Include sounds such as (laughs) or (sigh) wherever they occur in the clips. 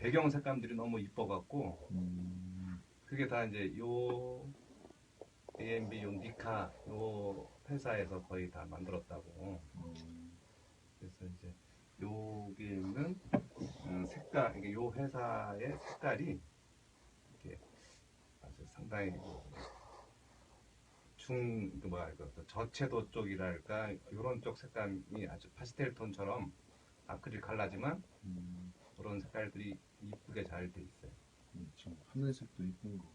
배경 색감들이 너무 이뻐갖고 음, 그게 다 이제 요 AMB 요 니카 요 회사에서 거의 다 만들었다고. 음, 그래서 이제 여기 있는 음, 색깔, 이게 요 회사의 색깔이 이렇게 아주 상당히 그 중, 그 뭐야, 그 저채도 쪽이랄까, 요런 쪽 색감이 아주 파스텔 톤처럼 아크릴 컬러지만 음, 그런 색깔들이 이쁘게 잘 돼 있어요. 음, 지금 하늘색도 이쁜 거.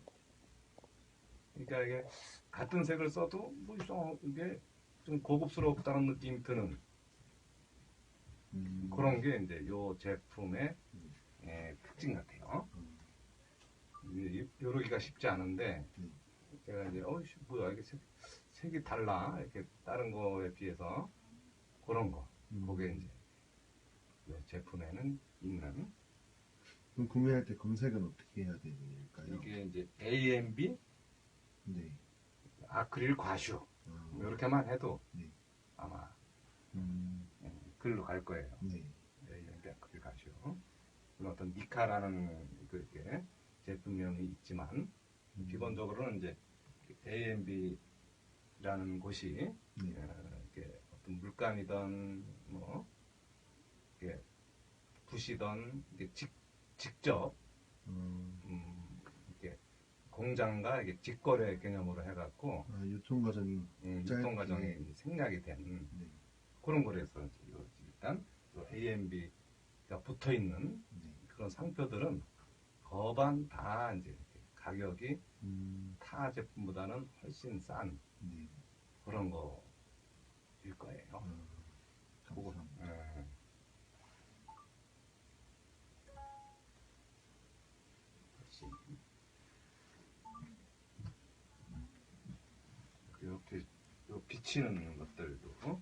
그러니까 이게 같은 색을 써도 뭐 이상 이게 좀 고급스럽다는 느낌이 드는 음, 그런 게 이제 요 제품의 음. 예, 특징 같아요. 음, 이- 요러기가 쉽지 않은데 음. 제가 이제 어이씨 뭐야 이게 색, 색이 달라 이렇게 다른 거에 비해서 그런 거 음. 그게 이제 요 제품에는 있는 그럼 구매할 때 검색은 어떻게 해야 되는 걸까요? 이게 이제 AMB 네. 아크릴 과슈 아, 뭐 이렇게만 해도 네. 아마 음, 예, 글로 갈 거예요. 네. AMB 아크릴 과슈 물론 어떤 니카라는 그 이렇게 제품명이 있지만 음, 기본적으로는 이제 AMB라는 곳이 네. 어, 이렇게 어떤 물감이든 뭐 이렇게 붓이든 이게 직, 직접 어, 음, 이렇게 공장과 이게 직거래 개념으로 해갖고 아, 유통 과정이 음. 유통 과정이 생략이 된 네. 그런 거래서 일단 요 AMB가 붙어 있는 네. 그런 상표들은 거반 다 이제 가격이 음, 타 제품보다는 훨씬 싼 네. 그런 거일 거예요. 아, 그거. 예. 요 비치는 것들도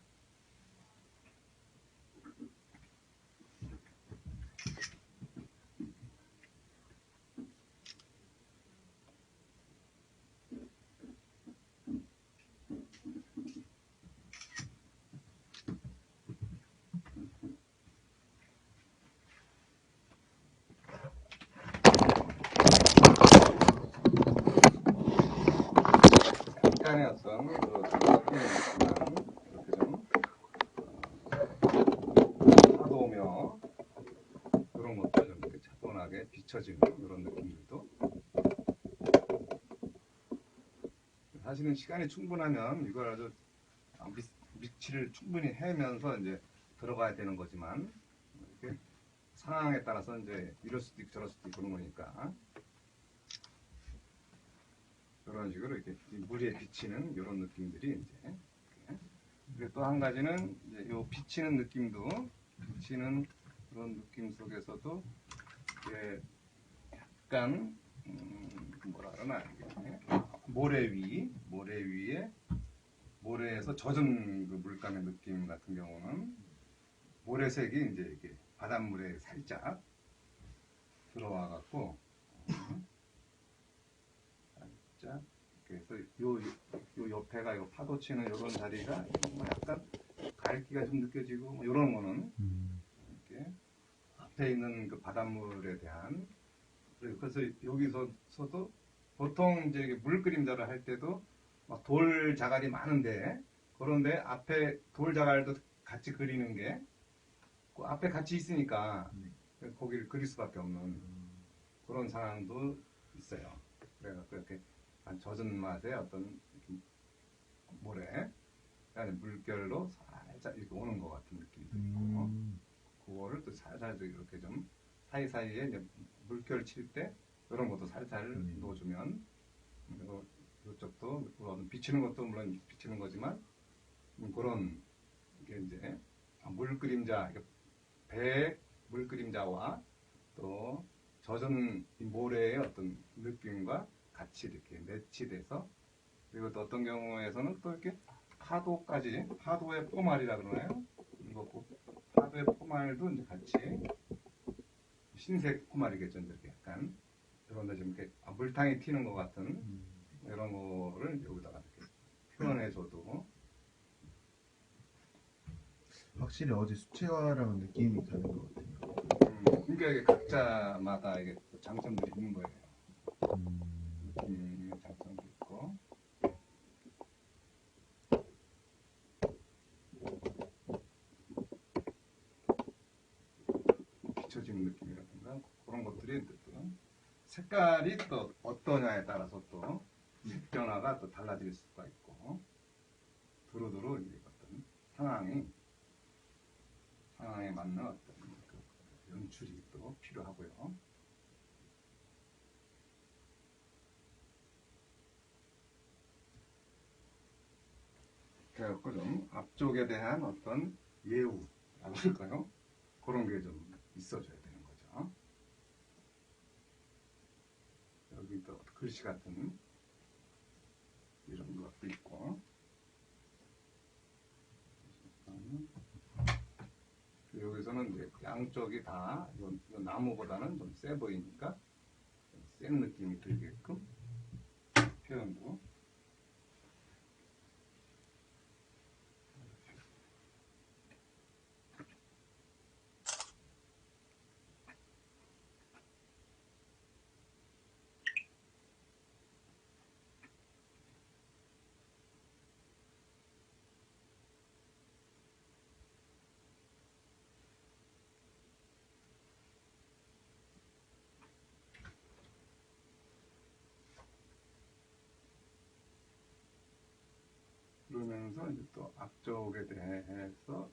약간의 어떤 그 이렇게 좀 어, 파도며 그런 것도 좀 이렇게 차분하게 비춰지는 이런 느낌들도 사실은 시간이 충분하면 이걸 아주 미, 밑을 충분히 해면서 이제 들어가야 되는 거지만 이렇게 상황에 따라서 이제 이럴 수도 있고 저럴 수도 있고 그런 거니까 이런 식으로 이렇게 이 물에 비치는 이런 느낌들이 이제 그리고 또 한 가지는 이제 요 비치는 느낌도 비치는 그런 느낌 속에서도 이게 약간 음, 뭐라 그러나 이게 모래 위 모래 위에 모래에서 젖은 그 물감의 느낌 같은 경우는 모래색이 이제 이게 바닷물에 살짝 들어와 갖고 살짝 그래서 요, 요 옆에가 요 파도 치는 요런 자리가 뭐 약간 갈기가 좀 느껴지고 뭐 요런 거는 음, 이렇게 앞에 있는 그 바닷물에 대한 그래서 여기서도 보통 이제 물 그림자를 할 때도 막 돌 자갈이 많은데 그런데 앞에 돌 자갈도 같이 그리는 게 그 앞에 같이 있으니까 거기를 그릴 수밖에 없는 음, 그런 상황도 있어요. 그래갖고 이렇게 한 젖은 맛의 어떤 모래, 아니 물결로 살짝 이렇게 오는 것 같은 느낌도 있고, 음, 그거를 또 살살 이렇게 좀 사이사이에 이제 물결 칠 때 이런 것도 살살 음. 넣어주면 그리고 이쪽도 물론 비치는 것도 물론 비치는 거지만 음, 그런 이게 이제 물 그림자, 배의 물 그림자와 또 젖은 이 모래의 어떤 느낌과 같이 이렇게 매치돼서 그리고 또 어떤 경우에서는 또 이렇게 파도까지 파도의 포말이라 그러나요? 이거 꼭 파도의 포말도 이제 같이 흰색 포말이겠죠, 이렇게 약간 그런데 좀 이렇게 아, 물탕이 튀는 것 같은 음, 이런 거를 여기다가 이렇게 표현해줘도 확실히 어제 수채화랑 느낌이 다른 것 같아요. 음, 그러니까 이게 각자마다 이게 또 장점들이 있는 거예요. 음, 느낌의 장점도 있고. 비춰지는 느낌이라든가 그런 것들이 또 색깔이 또 어떠냐에 따라서 또 변화가 또 달라질 수가 있고 두루두루 어떤 상황이 상황에 맞는 어떤 그 연출이 또 필요하고요. 그래갖고 좀 앞쪽에 대한 어떤 예우라고 할까요? 그런 게 좀 있어줘야 되는 거죠. 여기 또 글씨 같은 이런 것도 있고 여기서는 이제 양쪽이 다 나무보다는 좀 세 보이니까 좀센 느낌이 들게끔 표현도 그러면서 이제 또 앞쪽에 대해서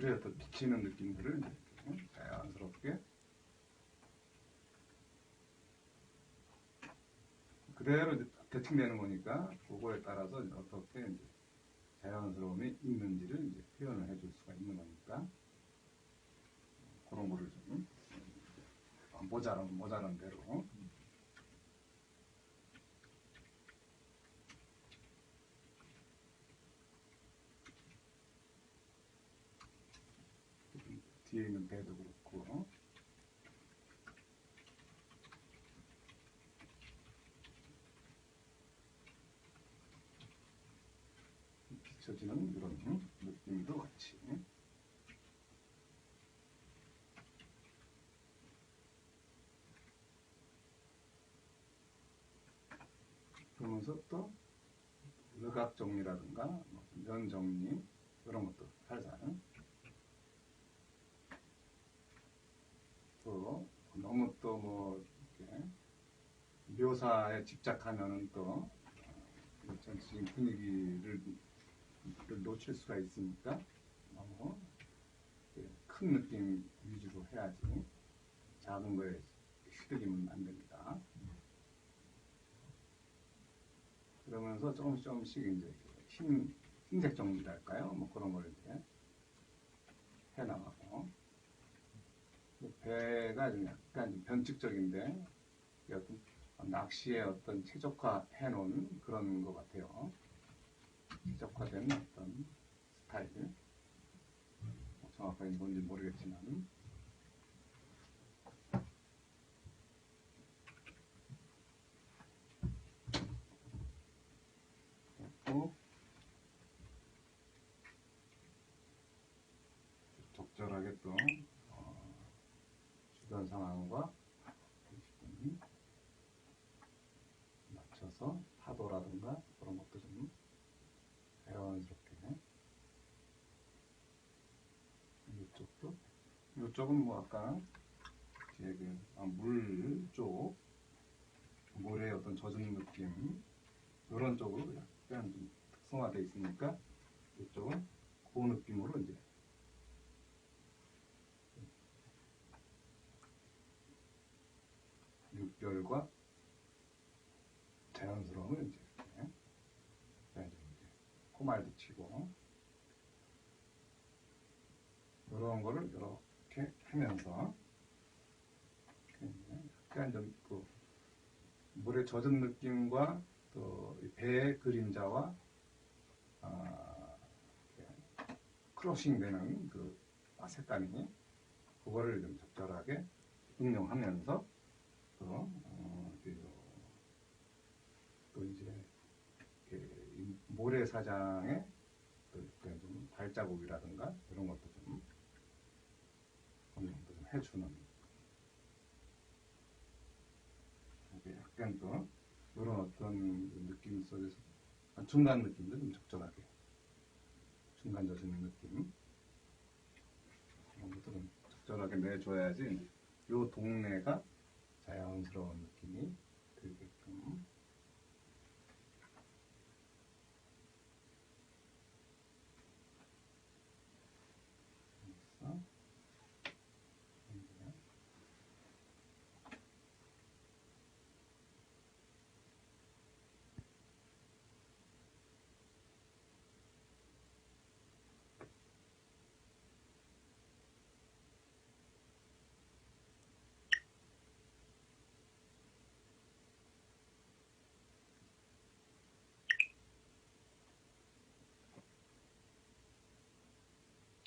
불에 어떤 비치는 느낌들을 자연스럽게. 그대로 이제 대칭되는 거니까 그거에 따라서 어떻게 이제 자연스러움이 있는지를 이제 표현을 해줄 수가 있는 거니까. 그런 거를 좀 어, 모자란 모자란 대로 뒤에 있는 배도 그렇고 비춰지는 이런 느낌도 같이. 그러면서 또 의각 정리라든가 뭐면 정리 이런 것도 살살. 또 너무 또 뭐 이렇게 묘사에 집착하면은 또 어, 전체적인 분위기를 를 놓칠 수가 있으니까 너무 이렇게 큰 느낌 위주로 해야지 작은 거에 휘둘리면 안 됩니다. 그러면서 조금씩 조금씩 이제 흰, 흰색 정리랄까요? 뭐 그런 걸 이제 해나가고 배가 좀 약간 좀 변칙적인데 낚시의 어떤 최적화 해놓은 그런 것 같아요. 최적화된 어떤 스타일. 뭐 정확하게 뭔지 모르겠지만. 또 적절하게 또 어, 주변 상황과 음, 맞춰서 파도라든가 그런 것도 좀 자연스럽게 이쪽도 이쪽은 뭐 아까 뒤에 그물쪽 모래의 어떤 젖은 느낌 이런 쪽으로 약간 좀 특성화되어 있으니까 이쪽은 그 느낌으로 이제. 육결과 자연스러움을 이제 코말도 치고 이런 거를 하면서. 이제 약간 좀그 물에 젖은 느낌과 또이 배의 그림자와 아, 이렇게 크로싱 되는 그 색감이 그거를 좀 적절하게 응용하면서 또, 어, 그, 또 이제 모래사장의 좀 발자국이라든가 이런 것도 좀좀 해주는. 이게 약간 또 이런 어떤 느낌 속에서 한 중간 느낌도 좀 적절하게. 중간 젖은 느낌. 이런 것도 좀 적절하게 내줘야지 이 동네가 자연스러운 느낌이 들게끔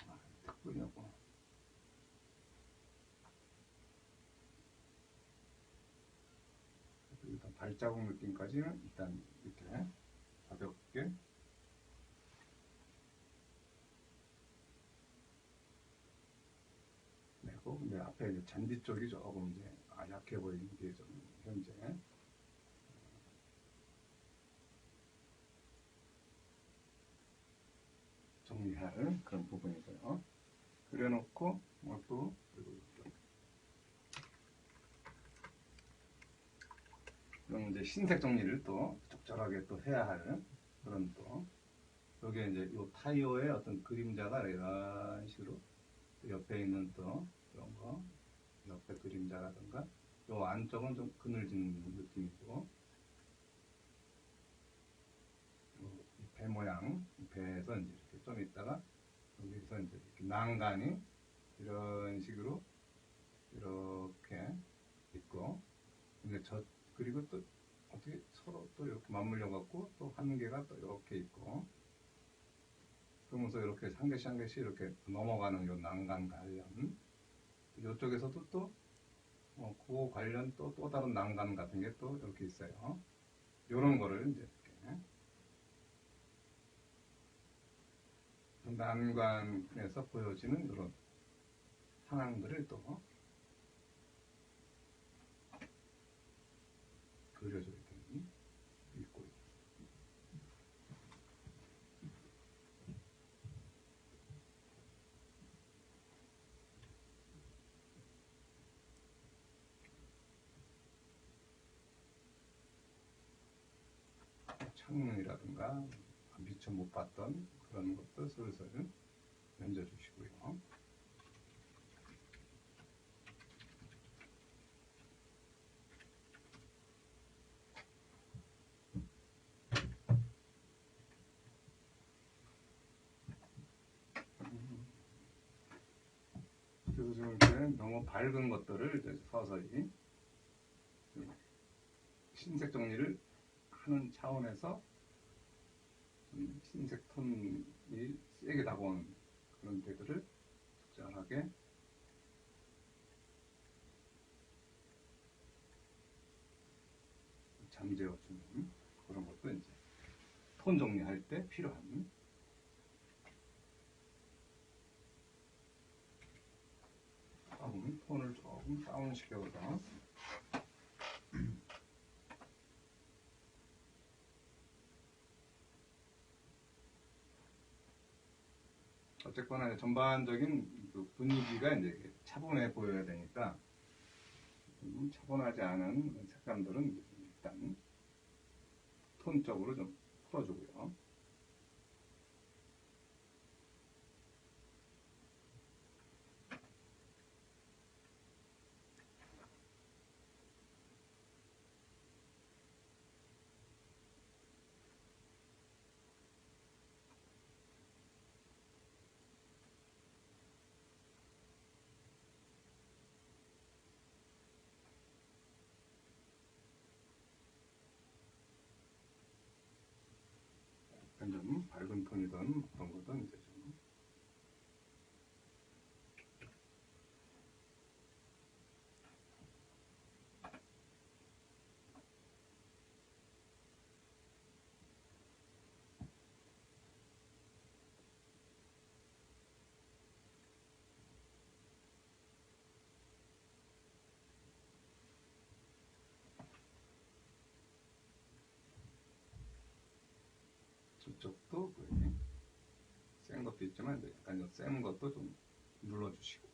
그래서 이제 그래서 일단 발자국 느낌까지는 일단 이렇게 가볍게. 내고 근데 앞에 이제 잔디 쪽이 조금 이제 아, 약해 보이는 게 좀 현재. 정리할 그런 부분이고요. 그려놓고 뭐또 그럼 이제 흰색 정리를 또 적절하게 또 해야 할 그런 또 여기에 이제 이 타이어의 어떤 그림자가 이런 식으로 또 옆에 있는 또 이런 거 옆에 그림자라든가 요 안쪽은 좀 그늘진 느낌이고 요배 모양 배에서 이제 이렇게 좀 있다가 여기서 이제 난간이 이런 식으로 이렇게 있고 근데 저 그리고 또 어떻게 서로 또 이렇게 맞물려 갖고 또 한 개가 또 이렇게 있고 그러면서 이렇게 한 개씩 한 개씩 이렇게 넘어가는 요 난간 관련 이쪽에서도 또 어, 그 관련 또 또 다른 난간 같은 게 또 이렇게 있어요. 요런 거를 이제 이렇게 난관에서 보여지는 이런 상황들을 또 그려줘야 되는 있고 창문이라든가 미처 못 봤던 그런 것도 슬슬 얹어주시고요. 너무 밝은 것들을 이제 서서히 흰색 정리를 하는 차원에서 좀 흰색 톤이 세게 다가오는 그런 데들을 적절하게 잠재워주는 그런 것도 이제 톤 정리할 때 필요한 톤을 조금 다운 시켜서 어쨌거나 전반적인 그 분위기가 이제 차분해 보여야 되니까 좀 차분하지 않은 색감들은 일단 톤적으로 좀 풀어주고요. 약간 톤이든 어떤 거든 이제 좀 거의 센 것도 있지만 약간 좀센 것도 좀 눌러주시고.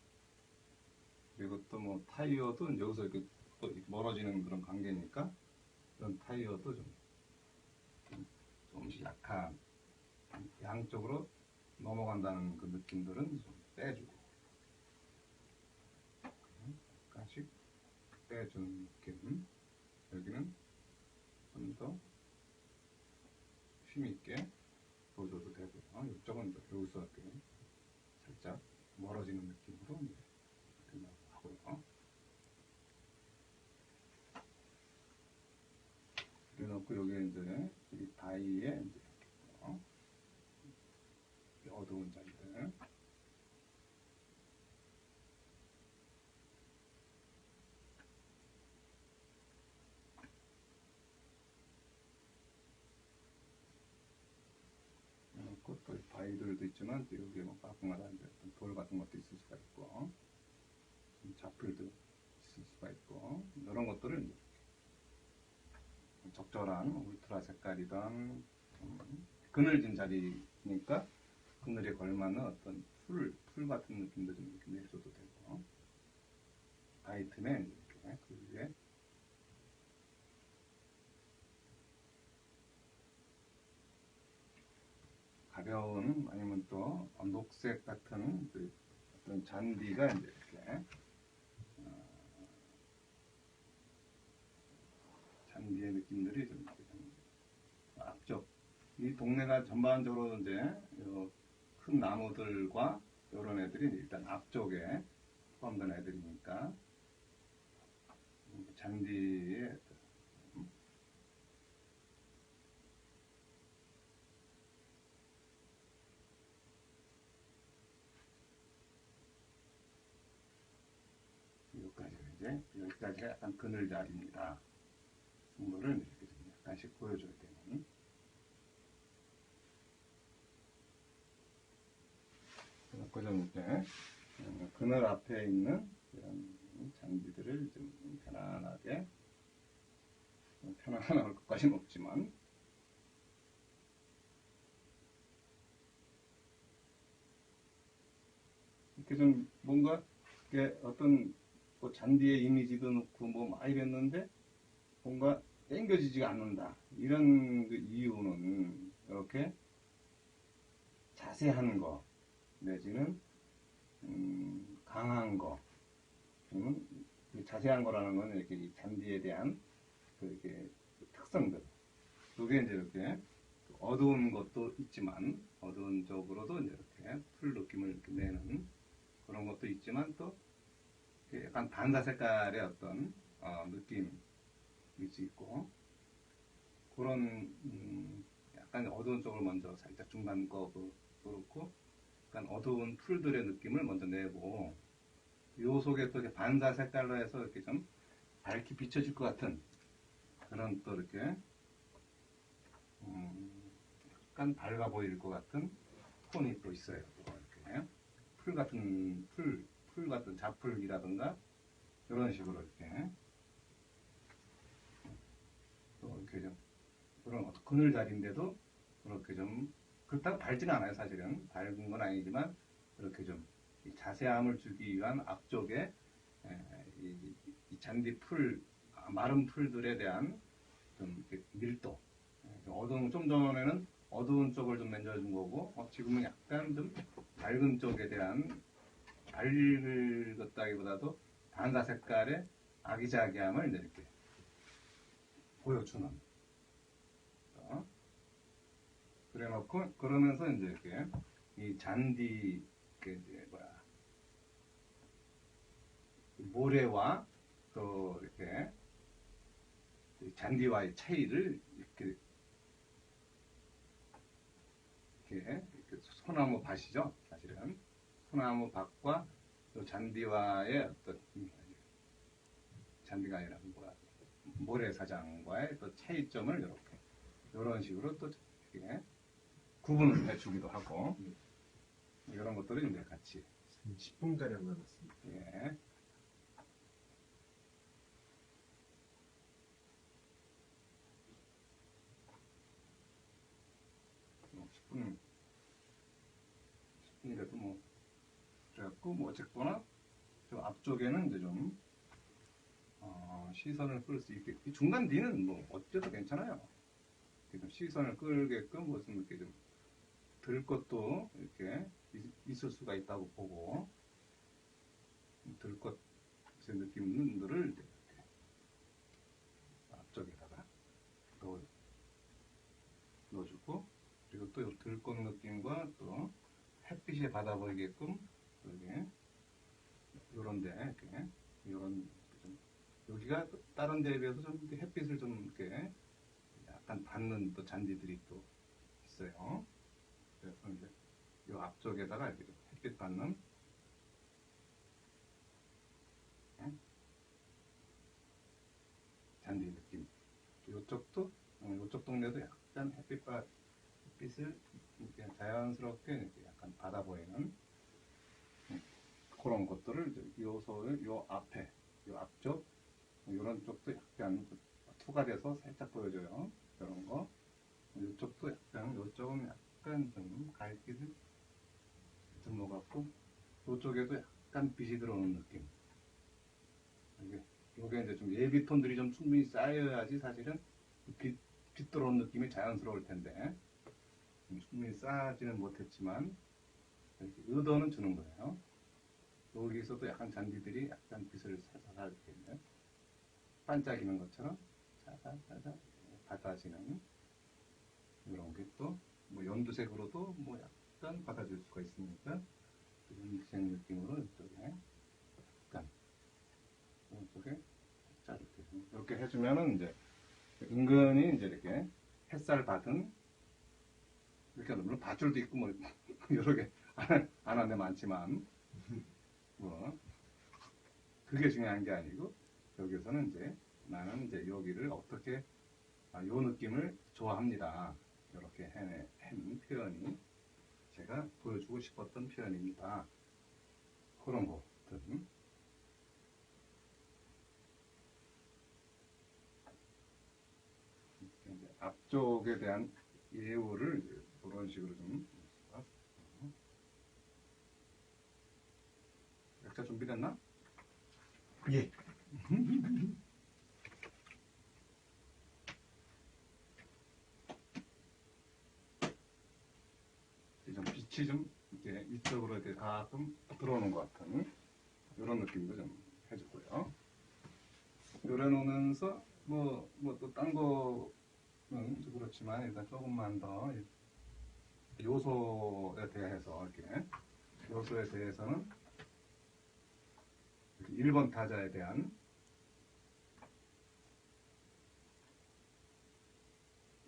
그리고 또 뭐 타이어도 여기서 이렇게 또 멀어지는 그런 관계니까 그런 타이어도 좀, 좀 조금씩 약한 양쪽으로 넘어간다는 그 느낌들은 좀 빼주고. 약간씩 빼주는 느낌. 여기는 좀 더 힘있게 보여줘도 되고요. 이쪽은 여기서 이렇게 살짝 멀어지는 느낌으로 이렇게 하고요. 그래놓고 여기 이제 이 다이에 이제 어? 이 어두운 자리들 그리고 또 바위들도 있지만 또 여기에 뭐 이제 어떤 돌 같은 것도 있을 수가 있고 좀 자풀도 있을 수가 있고 이런 것들을 이제 적절한 울트라 색깔이든 음, 그늘진 자리니까 그늘에 걸맞는 어떤 풀, 풀 같은 느낌도 좀 이렇게 내줘도 되고. 틈에 이렇게 그 위에 가벼운 아니면 또 녹색 같은 그 어떤 잔디가 이제 이렇게 어, 잔디의 느낌들이 좀 이렇게 좀 앞쪽 이 동네가 전반적으로 이제 요큰 나무들과 이런 애들이 일단 앞쪽에 포함된 애들이니까 잔디의 어떤 여기까지 이제 여기까지가 약간 그늘 자리입니다. 승부를 이렇게 좀 약간씩 보여줘야 되는. 좀 이제 어, 그늘 앞에 있는 이런 잔디들을 좀 편안하게 뭐 편안하게 나올 것까지는 없지만 이렇게 좀 뭔가 어떤 뭐 잔디의 이미지도 넣고 뭐막 이랬는데 뭔가 땡겨지지가 않는다. 이런 그 이유는 이렇게 자세한 거 내지는 음, 강한 거. 음, 그 자세한 거라는 건 이렇게 이 잔디에 대한 그 이렇게 특성들. 그게 이제 이렇게 어두운 것도 있지만 어두운 쪽으로도 이제 이렇게 풀 느낌을 이렇게 내는 그런 것도 있지만 또 약간 반사 색깔의 어떤 어, 느낌이 있고 그런 음, 약간 어두운 쪽을 먼저 살짝 중간 거 그- 그렇고 약간 어두운 풀들의 느낌을 먼저 내고 요 속에 또 이렇게 반사 색깔로 해서 이렇게 좀 밝게 비춰질 것 같은 그런 또 이렇게 음, 약간 밝아 보일 것 같은 톤이 또 있어요. 또 이렇게 풀 같은 풀, 풀 같은 자풀이라든가 이런 식으로 이렇게. 또 이렇게 좀 그런 어떤 그늘 자리인데도 그렇게 좀 그렇다고 밝지는 않아요 사실은. 밝은 건 아니지만 그렇게 좀이 자세함을 주기 위한 앞쪽에 에, 이, 이 잔디 풀 아, 마른 풀들에 대한 좀 이렇게 밀도. 에, 어두운 좀 전에는 어두운 쪽을 좀 만져준 거고 어, 지금은 약간 좀 밝은 쪽에 대한 밝었다기보다도 반사 색깔의 아기자기함을 이렇게 보여주는. 어? 그래놓고 그러면서 이제 이렇게 이 잔디 그 이제 뭐야 모래와 또 이렇게 이 잔디와의 차이를 이렇게 이렇게, 이렇게 소나무 밭이죠 사실은 소나무 밭과 또 잔디와의 어떤 이- 잔디가 아니라 뭐야 모래사장과의 또 차이점을 이렇게 이런 식으로 또 이렇게 구분을 해주기도 하고 이런 것들을 이제 같이 10분 가량 남았습니다. 예. 뭐 10분, 10분이라도 뭐, 그래갖고, 뭐, 어쨌거나, 저 앞쪽에는 이제 좀, 어, 시선을 끌 수 있게, 이 중간 뒤는 뭐, 어째도 괜찮아요. 좀 시선을 끌게끔 무슨 이렇게 좀, 들 것도 이렇게 있- 있을 수가 있다고 보고, 들 것의 느낌들을 이제 이렇게 앞쪽에다가 넣어, 넣어주고 그리고 또 들 것 느낌과 또 햇빛에 받아 보이게끔 여기 요런데 이렇게 요런 좀 여기가 또 다른 데에 비해서 좀 햇빛을 좀 이렇게 약간 받는 또 잔디들이 또 있어요. 그래서 이제 요 앞쪽에다가 이렇게 좀 햇빛 받는 잔디 느낌. 이쪽도 이쪽 동네도 약간 햇빛과 햇빛을 이렇게 자연스럽게 이렇게 약간 받아 보이는 음, 그런 것들을 이제 요소를 요 앞에 요 앞쪽 이런 쪽도 약간 투가 돼서 살짝 보여줘요. 이런 거. 이쪽도 약간 이쪽은 약간 좀 갈빛을 좀 녹았고 이쪽에도 약간 빛이 들어오는 느낌. 이게 요게 이제 좀 예비 톤들이 좀 충분히 쌓여야지 사실은 빛, 빛 들어오는 느낌이 자연스러울 텐데 좀 충분히 쌓지는 못했지만 이렇게 의도는 주는 거예요. 여기서도 약간 잔디들이 약간 빛을 살살 이렇게 반짝이는 것처럼 살살살살 받아지는 이런 게 또 뭐 연두색으로도 뭐 약간 받아줄 수가 있으니까 연두색 느낌으로 이쪽에 약간 오른쪽에 살짝 이렇게 이렇게 해주면은 이제 은근히 이제 이렇게 햇살 받은 이렇게 물론 밧줄도 있고 뭐 (laughs) 여러 개 안 한 데 많지만 뭐 그게 중요한 게 아니고 여기서는 이제 나는 이제 여기를 어떻게 아, 요 느낌을 좋아합니다. 이렇게 해낸 표현이 제가 보여주고 싶었던 표현입니다. 그런 것들. 앞쪽에 대한 예우를 이제 그런 식으로 좀 약자 준비됐나? 예. 좀 빛이 좀 이렇게 이쪽으로 이렇게 가끔 들어오는 것 같은 이런 느낌도 좀 해주고요. 요래 놓으면서 뭐 뭐 또 딴 거는 좀 그렇지만 일단 조금만 더 요소에 대해서 이렇게 요소에 대해서는 1번 타자에 대한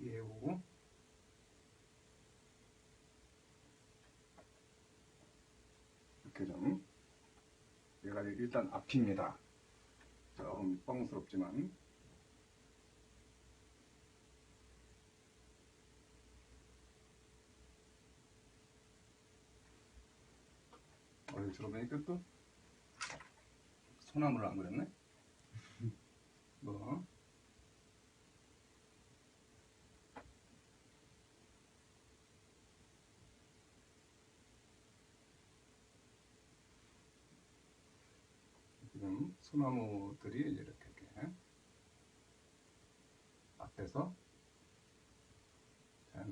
예우. 이렇게 좀 얘가 일단 앞입니다. 조금 뻥스럽지만. 어, 들어보니까 또 소나무를 안 그렸네? 뭐 지금 소나무들이 이렇게, 이렇게 앞에서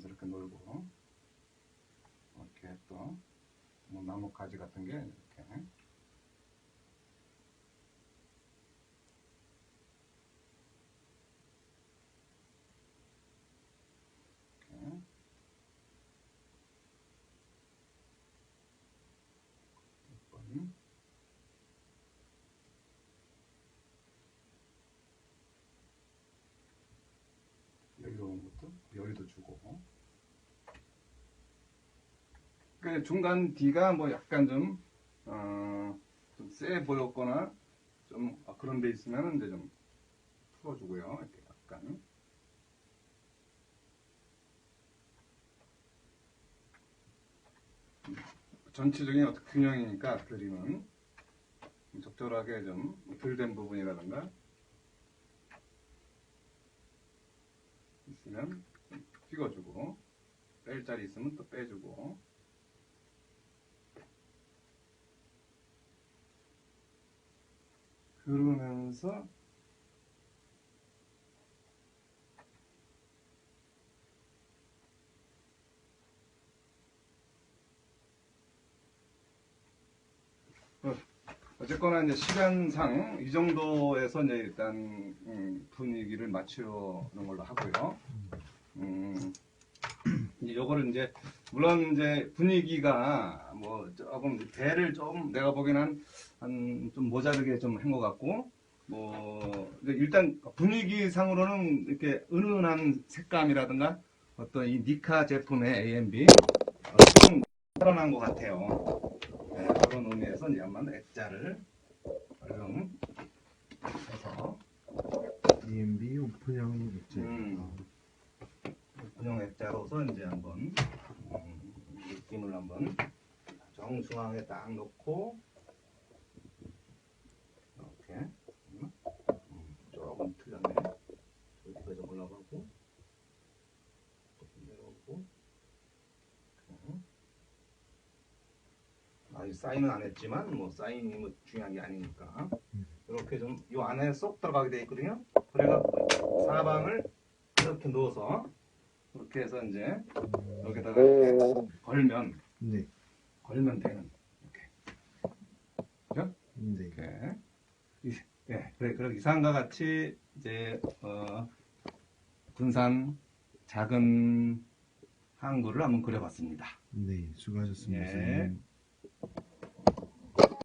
이렇게 놀고 이렇게 또 뭐 나무 가지 같은 게 번 여유로운 것도 주고 그 중간 D가 뭐 약간 좀, 어, 좀세 보였거나 좀 아, 그런 데 있으면 이제 좀 풀어주고요. 이렇게 약간. 전체적인 어떤 균형이니까 그림은 적절하게 좀 덜된 부분이라든가 있으면 좀 찍어주고 뺄 자리 있으면 또 빼주고 그러면서 어, 어쨌거나 이제 시간상 이 정도에서 이제 일단 음, 분위기를 맞추는 걸로 하고요. 음, (clears throat) 이제 요거를 이제 물론 이제 분위기가 뭐 조금 대를 좀 내가 보기에는 한 좀 모자르게 좀 한 것 같고 뭐 일단 분위기상으로는 이렇게 은은한 색감이라든가 어떤 이 니카 제품의 어, 좀 살아난 것 같아요. 네, 그런 의미에서 이제 한번 액자를 얼른 해서 EMB 오픈형 액자. 음. 분용 액자로서 이제 한번 음, 느낌을 한번 정중앙에 딱 놓고 이렇게 음, 음, 조금 틀렸네. 여기가 좀 올라가고 내려오고. 아직 사인은 안 했지만 뭐 사인이 뭐 중요한 게 아니니까. 이렇게 좀 이 안에 쏙 들어가게 돼 있거든요. 그래갖고 사방을 이렇게 넣어서 이렇게 해서 이제 여기다가 걸면 네. 걸면 되는 이렇게 네. 이렇게 이- 예 그래 그래 이상과 같이 이제 어 군산 작은 항구를 한번 그려봤습니다. 네. 수고하셨습니다. 예.